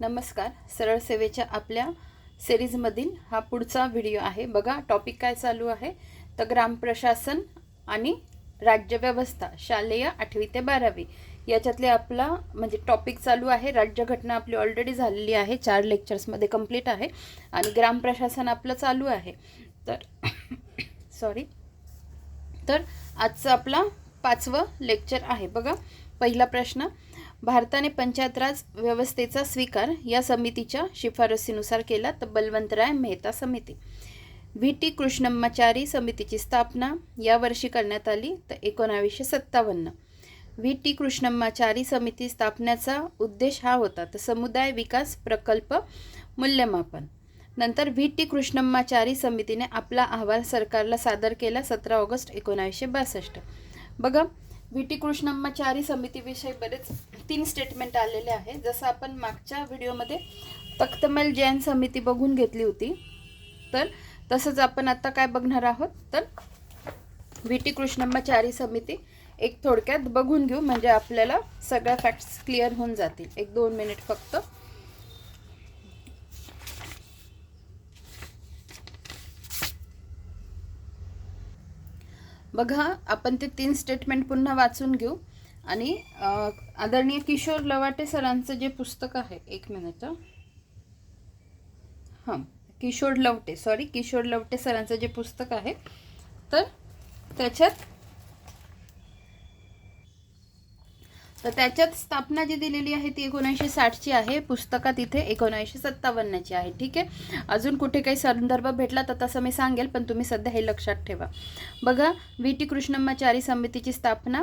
नमस्कार. सरळ सेवेच्या आपल्या सिरीजमधील हा पुढचा व्हिडिओ आहे. बघा टॉपिक काय चालू आहे? तर ग्रामप्रशासन आणि राज्यव्यवस्था शालेय आठवी ते बारावी. याच्यातले आपला म्हणजे टॉपिक चालू आहे. राज्यघटना आपली ऑलरेडी झालेली आहे. चार लेक्चर्समध्ये कंप्लीट आहे. आणि ग्रामप्रशासन आपलं चालू आहे. तर सॉरी तर आजचं आपला पाचवं लेक्चर आहे. बघा पहिला प्रश्न. भारताने पंचायत राज व्यवस्थेचा स्वीकार या समितीच्या शिफारसीनुसार केला तर बलवंतराय मेहता समिती. व्ही. टी. कृष्णम्माचारी समितीची स्थापना यावर्षी करण्यात आली तर एकोणावीसशे सत्तावन्न. व्ही. टी. कृष्णम्माचारी समिती स्थापण्याचा उद्देश हा होता तर समुदाय विकास प्रकल्प मूल्यमापन. नंतर व्ही. टी. कृष्णम्माचारी समितीने आपला अहवाल सरकारला सादर केला सतरा ऑगस्ट एकोणावीसशे बासष्ट. बघा व्ही. टी. कृष्णम्माचारी समितीविषयी बरेच तीन स्टेटमेंट आलेले आहे. जसं आपण मागच्या व्हिडिओमध्ये तख्तमल जैन समिती बघून घेतली होती तर तसंच आपण आता काय बघणार आहोत? तर व्ही टी कृष्णम्माचारी समिती एक थोडक्यात बघून घेऊ म्हणजे आपल्याला सगळ्या फॅक्ट्स क्लिअर होऊन जातील. एक दोन मिनिट फक्त. बघा आपण ते तीन स्टेटमेंट पुन्हा वाचून घेऊ. आणि आदरणीय किशोर लवाटे सरांचं जे पुस्तक आहे एक मिनिट हां. किशोर लवटे सॉरी किशोर लवटे सरांचं जे पुस्तक आहे तर त्याच्यात तर त्याच्यात स्थापना जी दिलेली आहे ती एकोणीसशे साठची आहे पुस्तकात इथे एकोणीसशे सत्तावन्नची आहे ठीक आहे? अजून कुठे काही संदर्भ भेटला तर तसं मी सांगेल पण तुम्ही सध्या हे लक्षात ठेवा. बघा व्ही टी कृष्णम्माचारी समितीची स्थापना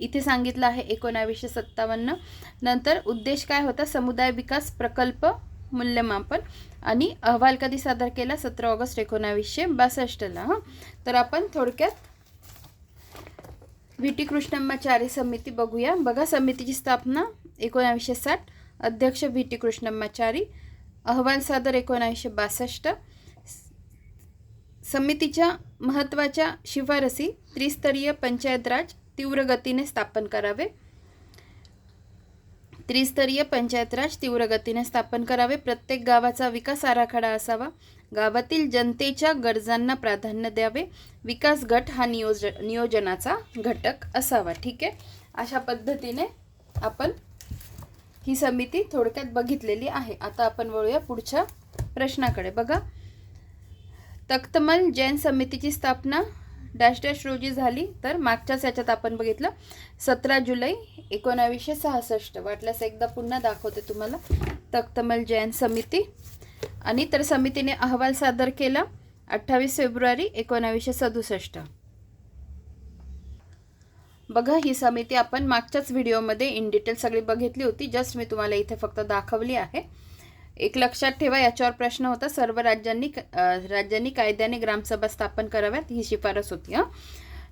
इथे सांगितलं आहे एकोणावीसशे सत्तावन्न. नंतर उद्देश काय होता? समुदाय विकास प्रकल्प मूल्यमापन आणि अहवाल कधी सादर केला? सतरा ऑगस्ट एकोणावीसशे बासष्टला हां? तर आपण थोडक्यात व्ही. टी. कृष्णम्माचार्य समिती बघूया. बघा समितीची स्थापना एकोणावीसशे साठ. अध्यक्ष व्ही. टी. कृष्णम्माचारी. अहवाल सादर एकोणावीसशे बासष्ट. समितीच्या महत्त्वाच्या शिफारसी त्रिस्तरीय पंचायत राज तीव्र गतीने स्थापन करावे. त्रिस्तरीय पंचायत राज तीव्र गतीने स्थापन करावे. प्रत्येक गावाचा विकास आराखडा असावा. गावातील जनतेच्या गरजांना प्राधान्य द्यावे. विकास गट हा नियोज नियोजनाचा घटक असावा. ठीक आहे? अशा पद्धतीने आपण ही समिती थोडक्यात बघितलेली आहे. आता आपण वळूया पुढच्या प्रश्नाकडे. बघा. तख्तमल जैन समितीची स्थापना डॅश डॅश रोजी झाली तर मागच्याच याच्यात आपण बघितलं सतरा जुलै एकोणावीसशे सहासष्ट. वाटल्यास एकदा पुन्हा दाखवते तुम्हाला तख्तमल जैन समिती. आणि तर समितीने अहवाल सादर केला अठ्ठावीस फेब्रुवारी एकोणावीसशे सदुसष्ट. बघा ही समिती आपण मागच्याच व्हिडिओमध्ये इन डिटेल सगळी बघितली होती. जस्ट मी तुम्हाला इथे फक्त दाखवली आहे. एक लक्षात ठेवा याच्यावर प्रश्न होता. सर्व राज्यांनी राज्यांनी कायद्याने ग्रामसभा स्थापन कराव्यात ही शिफारस होती हां.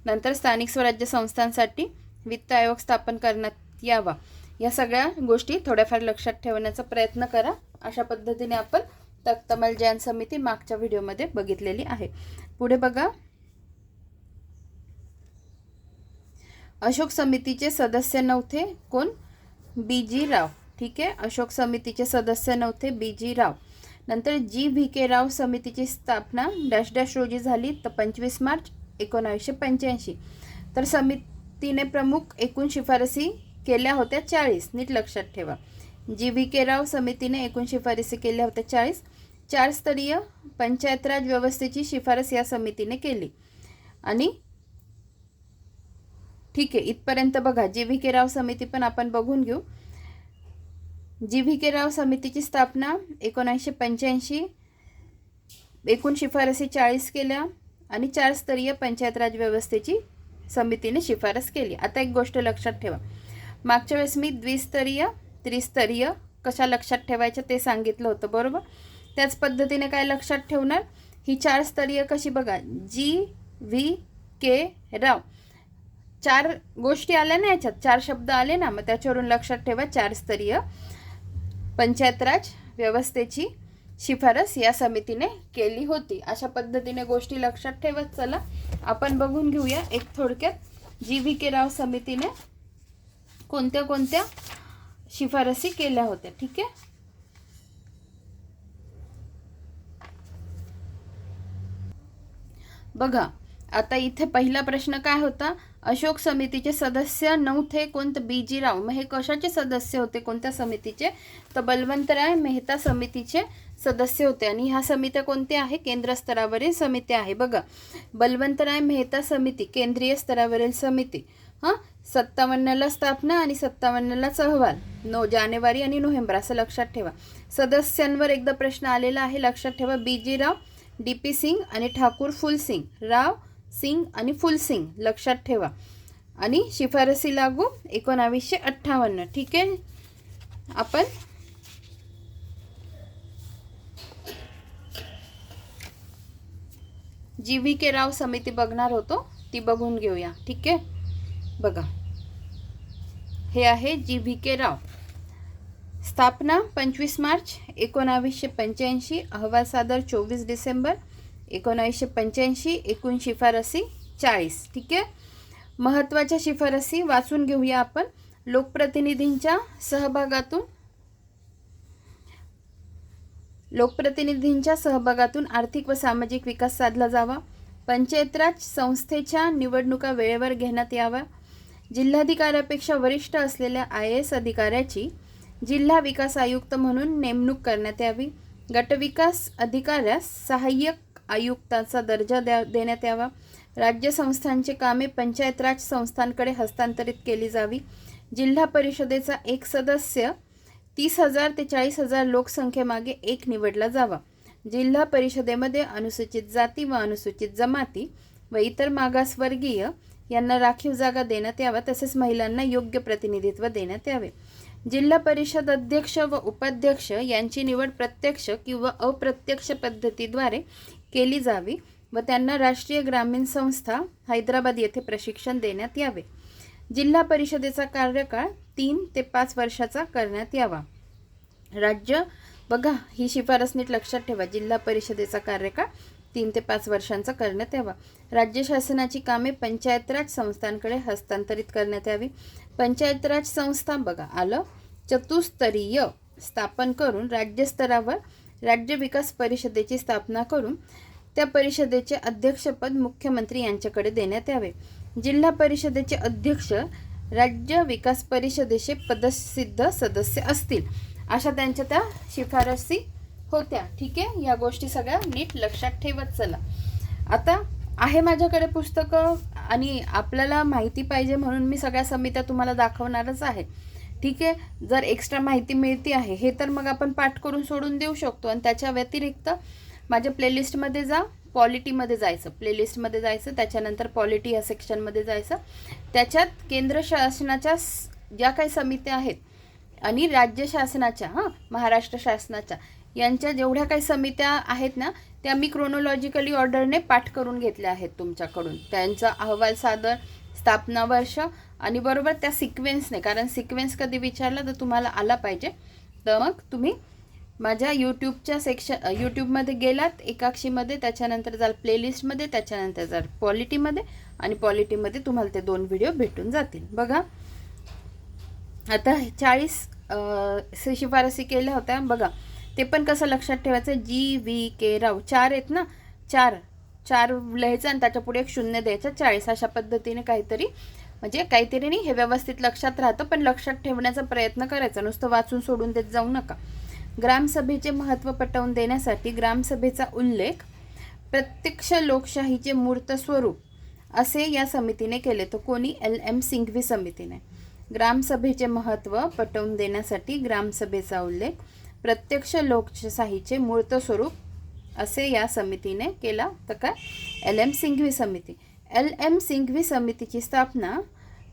नंतर स्थानिक स्वराज्य संस्थांसाठी वित्त आयोग स्थापन करण्यात यावा. या सगळ्या गोष्टी थोड्याफार लक्षात ठेवण्याचा प्रयत्न करा. अशा पद्धतीने आपण तक्तमल जैन समिती मागच्या व्हिडिओमध्ये बघितलेली आहे. पुढे बघा. अशोक समितीचे सदस्य नव्हते कोण? बी जी राव. ठीक आहे? अशोक समितीचे सदस्य नव्हते बी जी राव. नंतर जी व्ही के राव समितीची स्थापना डॅश डॅश रोजी झाली तर पंचवीस मार्च एकोणावीसशे पंच्याऐंशी. तर समितीने प्रमुख एकूण शिफारसी केल्या होत्या चाळीस. नीट लक्षात ठेवा. जी व्ही के राव समितीने एकूण शिफारसी केल्या होत्या चाळीस. चार स्तरीय पंचायत राज व्यवस्थेची शिफारस या समितीने केली. आणि ठीक आहे इथपर्यंत बघा. जी व्ही के राव समिती पण आपण बघून घेऊ. जी व्ही के राव समितीची स्थापना एकोणीसशे पंच्याऐंशी एकूण शिफारसी चाळीस केल्या आणि चार स्तरीय पंचायत राज व्यवस्थेची समितीने शिफारस केली. आता एक गोष्ट लक्षात ठेवा. मागच्या वेळेस मी द्विस्तरीय त्रिस्तरीय कशा लक्षात ठेवायच्या ते सांगितलं होतं बरोबर? त्याच पद्धतीने काय लक्षात ठेवणार? ही चार स्तरीय कशी बघा. G V K Rao. चार गोष्टी आल्या ना याच्यात? चार शब्द आले ना मग त्याच्यावरून लक्षात ठेवा. चार स्तरीय पंचायत राज व्यवस्थेची शिफारस या समितीने केली होती. अशा पद्धतीने गोष्टी लक्षात ठेवत चला. आपण बघून घेऊया एक थोडक्यात जी व्ही के राव समितीने कोणत्या कोणत्या शिफारसी केल्या होत्या. ठीक आहे? बघा आता इथे पहिला प्रश्न काय होता? अशोक समितीचे सदस्य नव्हते कोणतं बीजीराव? मग हे कशाचे सदस्य होते? कोणत्या समितीचे? तर बलवंतराय मेहता समितीचे सदस्य होते. आणि ह्या समित्या कोणत्या आहे? केंद्र स्तरावरील समिती आहे. बघा बलवंतराय मेहता समिती केंद्रीय स्तरावरील समिती. हां? सत्तावन्नला स्थापना आणि सत्तावन्नलाच अहवाल. नो जानेवारी आणि नोव्हेंबर असं लक्षात ठेवा. सदस्यांवर एकदा प्रश्न आलेला आहे. लक्षात ठेवा बीजीराव डी पी सिंग आणि ठाकूर फुलसिंग. राव सिंग आणि फुलसिंग लक्षात ठेवा. आणि शिफारसी लागू एकोणावीसशे अठ्ठावन्न. ठीक आहे? आपण जी व्ही के राव समिती बघणार होतो ती बघून घेऊया. ठीक आहे? बघा. हे आहे जी व्ही के राव. स्थापना पंचवीस मार्च एकोणावीसशे पंच्याऐंशी. अहवाल सादर चोवीस डिसेंबर. एकोणावीसशे पंच्याऐंशी एकूण शिफारसी चाळीस. ठीक आहे? महत्त्वाच्या शिफारसी वाचून घेऊया आपण. लोकप्रतिनिधींच्या सहभागातून लोकप्रतिनिधींच्या सहभागातून आर्थिक व सामाजिक विकास साधला जावा. पंचायत राज संस्थेच्या निवडणुका वेळेवर घेण्यात याव्या. जिल्हाधिकाऱ्यापेक्षा वरिष्ठ असलेल्या आय एस अधिकाऱ्याची जिल्हा विकास आयुक्त म्हणून नेमणूक करण्यात यावी. गटविकास अधिकाऱ्यास सहाय्यक आयुक्ताचा दर्जा द्या देण्यात यावा. राज्य संस्थांची कामे पंचायत राज संस्थांकडे हस्तांतरित केली जावी. जिल्हा परिषदेचा एक सदस्य तीस हजार ते चाळीस हजार लोकसंख्येमागे एक निवडला जावा. जिल्हा परिषदेमध्ये अनुसूचित जाती व अनुसूचित जमाती व इतर मागासवर्गीय यांना राखीव जागा देण्यात यावा तसेच महिलांना योग्य प्रतिनिधित्व देण्यात यावे. जिल्हा परिषद अध्यक्ष व उपाध्यक्ष यांची निवड प्रत्यक्ष किंवा अप्रत्यक्ष पद्धतीद्वारे केली जावी व त्यांना राष्ट्रीय ग्रामीण संस्था हैदराबाद येथे प्रशिक्षण देण्यात यावे. जिल्हा परिषदेचा कार्यकाळ तीन ते पाच वर्षाचा करण्यात यावा. राज्य बघा ही शिफारस नीट लक्षात ठेवा. जिल्हा परिषदेचा कार्यकाळ तीन ते पाच वर्षांचा करण्यात यावा. राज्य शासनाची कामे पंचायत राज संस्थांकडे हस्तांतरित करण्यात यावी. पंचायत राज संस्था बघा आलं. चतुस्तरीय स्थापन करून राज्यस्तरावर राज्य विकास परिषदेची स्थापना करून त्या परिषदेचे अध्यक्षपद मुख्यमंत्री यांच्याकडे देण्यात यावे. जिल्हा परिषदेचे अध्यक्ष राज्य विकास परिषदेचे पदसिद्ध सदस्य असतील. अशा त्यांच्या त्या शिफारसी होत्या. ठीक आहे? या गोष्टी सगळ्या नीट लक्षात ठेवत चला. आता आहे माझ्याकडे पुस्तकं आणि आपल्याला माहिती पाहिजे म्हणून मी सगळ्या समित्या तुम्हाला दाखवणारच आहे. ठीक आहे? जर एक्स्ट्रा माहिती मिळते आहे हे तर मग आपण पाठ करून सोडून देऊ शकतो आणि त्याच्या व्यतिरिक्त माझ्या प्लेलिस्टमध्ये जा पॉलिटीमध्ये जायचं. प्लेलिस्टमध्ये जायचं त्याच्यानंतर पॉलिटी या सेक्शनमध्ये जायचं. त्याच्यात केंद्र शासनाच्या ज्या काही समित्या आहेत आणि राज्य शासनाच्या हां महाराष्ट्र शासनाच्या यांच्या जेवढ्या काही समित्या आहेत ना त्या मी क्रोनॉलॉजिकली ऑर्डरने पाठ करून घेतल्या आहेत तुमच्याकडून. त्यांचा अहवाल सादर स्थापना वर्ष आणि बरोबर त्या सिक्वेन्सने कारण सिक्वेन्स कधी विचारला तर तुम्हाला आला पाहिजे. तर मग तुम्ही माझ्या यूट्यूबच्या सेक्शन यूट्यूबमध्ये गेलात एकाक्षीमध्ये त्याच्यानंतर जाल प्लेलिस्टमध्ये त्याच्यानंतर जाल पॉलिटीमध्ये आणि पॉलिटीमध्ये तुम्हाला ते दोन व्हिडिओ भेटून जातील. बघा. आता चाळीस शिफारसी केल्या होत्या. बघा. ते पण कसं लक्षात ठेवायचं? G V K Rao. चार आहेत ना? चार. चार लिहायचं आणि त्याच्या पुढे एक शून्य द्यायचं. चाळीस अशा पद्धतीने काहीतरी. म्हणजे काहीतरी नाही हे व्यवस्थित लक्षात राहतं पण लक्षात ठेवण्याचा प्रयत्न करायचा. नुसतं वाचून सोडून देत जाऊ नका. ग्रामसभेचे महत्त्व पटवून देण्यासाठी ग्रामसभेचा उल्लेख प्रत्यक्ष लोकशाहीचे मूर्त स्वरूप असे या समितीने केले. तर कोणी? एल. एम. सिंघवी समितीने. ग्रामसभेचे महत्त्व पटवून देण्यासाठी ग्रामसभेचा उल्लेख प्रत्यक्ष लोकशाहीचे मूर्त स्वरूप असे या समितीने केला. तर काय? एल. एम. सिंघवी समिती. एल. एम. सिंघवी समितीची स्थापना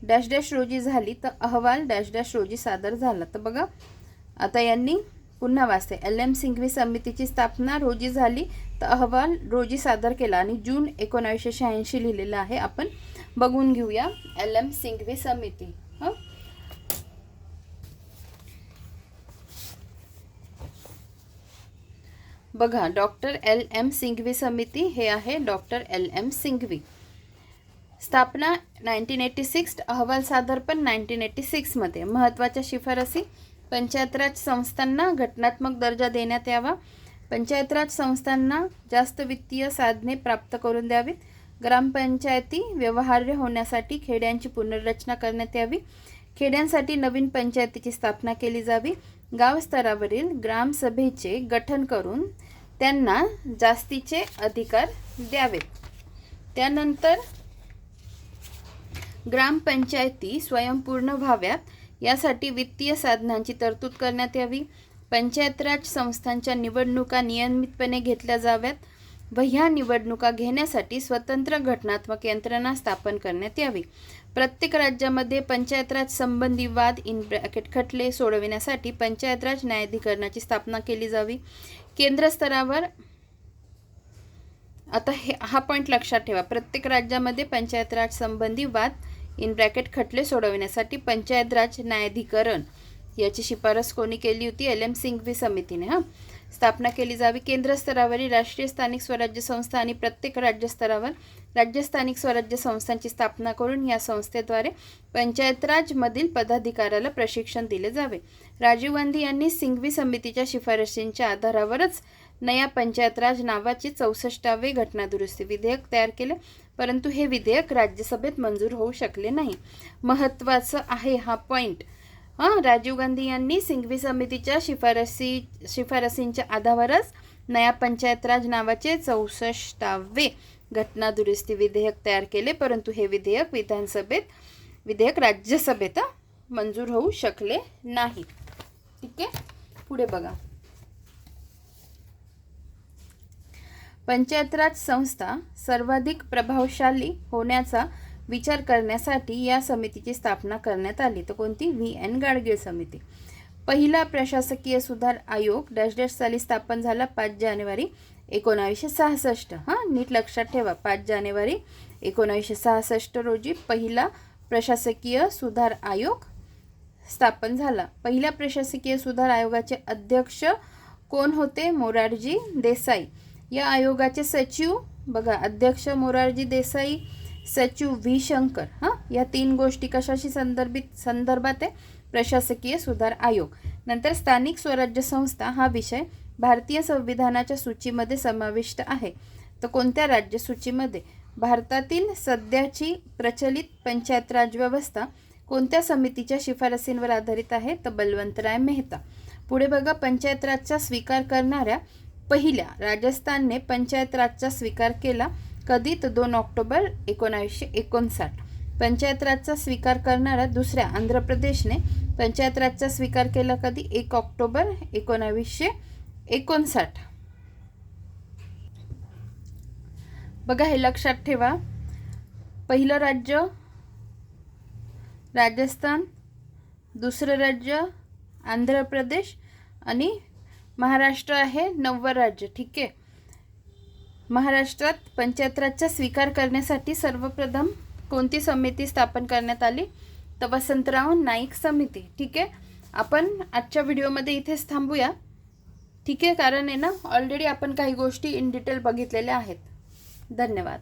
डॅश डॅश रोजी झाली. तर अहवाल डॅश डॅश रोजी सादर झाला. तर बघा आता यांनी पुन्हा वाचते. एल एम सिंघवी समितीची स्थापना रोजी झाली तर अहवाल रोजी सादर केला आणि जून एकोणावीसशे शहाऐंशी लिहिलेलं आहे. आपण बघून घेऊया एल एम सिंघवी समिती. हां? बघा डॉक्टर एल एम सिंघवी समिती हे आहे डॉक्टर एल एम सिंघवी. स्थापना नाईन्टीन एटी सिक्स अहवाल सादर पण नाईन्टीन एटी सिक्समध्ये महत्त्वाच्या शिफारसी पंचायत राज संस्थांना घटनात्मक दर्जा देण्यात यावा. पंचायत राज संस्थांना जास्त वित्तीय साधने प्राप्त करून द्यावीत. ग्रामपंचायती व्यवहार्य होण्यासाठी खेड्यांची पुनर्रचना करण्यात यावी. खेड्यांसाठी नवीन पंचायतीची स्थापना केली जावी. गावस्तरावरील ग्रामसभेचे गठन करून त्यांना जास्तीचे अधिकार द्यावेत. त्यानंतर ग्रामपंचायती स्वयंपूर्ण व्हाव्यात. यासाठी वित्तीय साधनांची तरतूद करण्यात यावी. पंचायत राज संस्थांच्या निवडणुका नियमितपणे घेतल्या जाव्यात व ह्या निवडणुका घेण्यासाठी स्वतंत्र घटनात्मक यंत्रणा स्थापन करण्यात यावी. प्रत्येक राज्यामध्ये पंचायत राज संबंधी वाद इन ब्रॅकेट खटले सोडविण्यासाठी पंचायत राज न्यायाधिकरणाची स्थापना केली जावी. केंद्र स्तरावर आता हे हा पॉईंट लक्षात ठेवा. प्रत्येक राज्यामध्ये पंचायत राज संबंधी वाद इन ब्रॅकेट खटले सोडवण्यासाठी पंचायत राज न्यायाधिकरण याची शिफारस कोणी केली होती? एल. एम. सिंघवी समितीने हां? स्थापना केली जावी केंद्र स्तरावरील राष्ट्रीय स्थानिक स्वराज्य संस्था आणि प्रत्येक राज्य स्तरावर राज्य स्थानिक स्वराज्य संस्थांची स्थापना करून या संस्थेद्वारे पंचायत राजमधील पदाधिकाऱ्याला प्रशिक्षण दिले जावे. राजीव गांधी यांनी सिंघवी समितीच्या शिफारशींच्या आधारावरच नया पंचायत राज नावाचे चौसष्टावे घटनादुरुस्ती विधेयक तयार केले परंतु हे विधेयक राज्यसभेत मंजूर होऊ शकले नाही. महत्त्वाचं आहे हा पॉईंट हां राजीव गांधी यांनी सिंघवी समितीच्या शिफारसी शिफारसींच्या आधारावरच नया पंचायत राज नावाचे चौसष्टावे घटनादुरुस्ती विधेयक तयार केले परंतु हे विधेयक विधानसभेत विधेयक राज्यसभेत मंजूर होऊ शकले नाही. ठीक आहे? पुढे बघा. पंचायत राज संस्था सर्वाधिक प्रभावशाली होण्याचा विचार करण्यासाठी या समितीची स्थापना करण्यात आली. तर कोणती? व्ही. एन. गाडगीळ समिती. पहिला प्रशासकीय सुधार आयोग डॅश डॅश साली स्थापन झाला पाच जानेवारी एकोणावीसशे सहासष्ट. हां नीट लक्षात ठेवा. पाच जानेवारी एकोणावीसशे सहासष्ट रोजी पहिला प्रशासकीय सुधार आयोग स्थापन झाला. पहिल्या प्रशासकीय सुधार आयोगाचे अध्यक्ष कोण होते? मोरारजी देसाई. या आयोगाचे सचिव बघा अध्यक्ष मोरारजी देसाई सचिव व्ही. शंकर हां? या तीन गोष्टी कशाशी संदर्भित संदर्भात आहे? प्रशासकीय सुधार आयोग. नंतर स्थानिक स्वराज्य संस्था हा विषय भारतीय संविधानाच्या सूचीमध्ये समाविष्ट आहे. तर कोणत्या राज्य सूचीमध्ये? भारतातील सध्याची प्रचलित पंचायत राज व्यवस्था कोणत्या समितीच्या शिफारसींवर आधारित आहे? तर बलवंतराय मेहता. पुढे बघा पंचायत राजचा स्वीकार करणाऱ्या पहिल्या राजस्थानने पंचायत राजचा स्वीकार केला. कधी दोन ऑक्टोबर एकोणावीसशे एकोणसाठ. पंचायत राजचा स्वीकार करणाऱ्या दुसऱ्या आंध्र प्रदेशने पंचायत राजचा स्वीकार केला कधी? एक ऑक्टोबर एकोणावीसशे एकोणसाठ. बघा हे लक्षात ठेवा. पहिलं राज्य राजस्थान दुसरं राज्य आंध्र प्रदेश आणि महाराष्ट्र आहे नववं राज्य ठीक आहे? महाराष्ट्रात पंचायत राजचा स्वीकार करण्यासाठी सर्वप्रथम कोणती समिती स्थापन करण्यात आली? तर वसंतराव नाईक समिती ठीक आहे? आपण आजच्या व्हिडिओमध्ये इथेच थांबूया ठीक आहे? कारण आहे ना ऑलरेडी आपण काही गोष्टी इन डिटेल बघितलेल्या आहेत. धन्यवाद.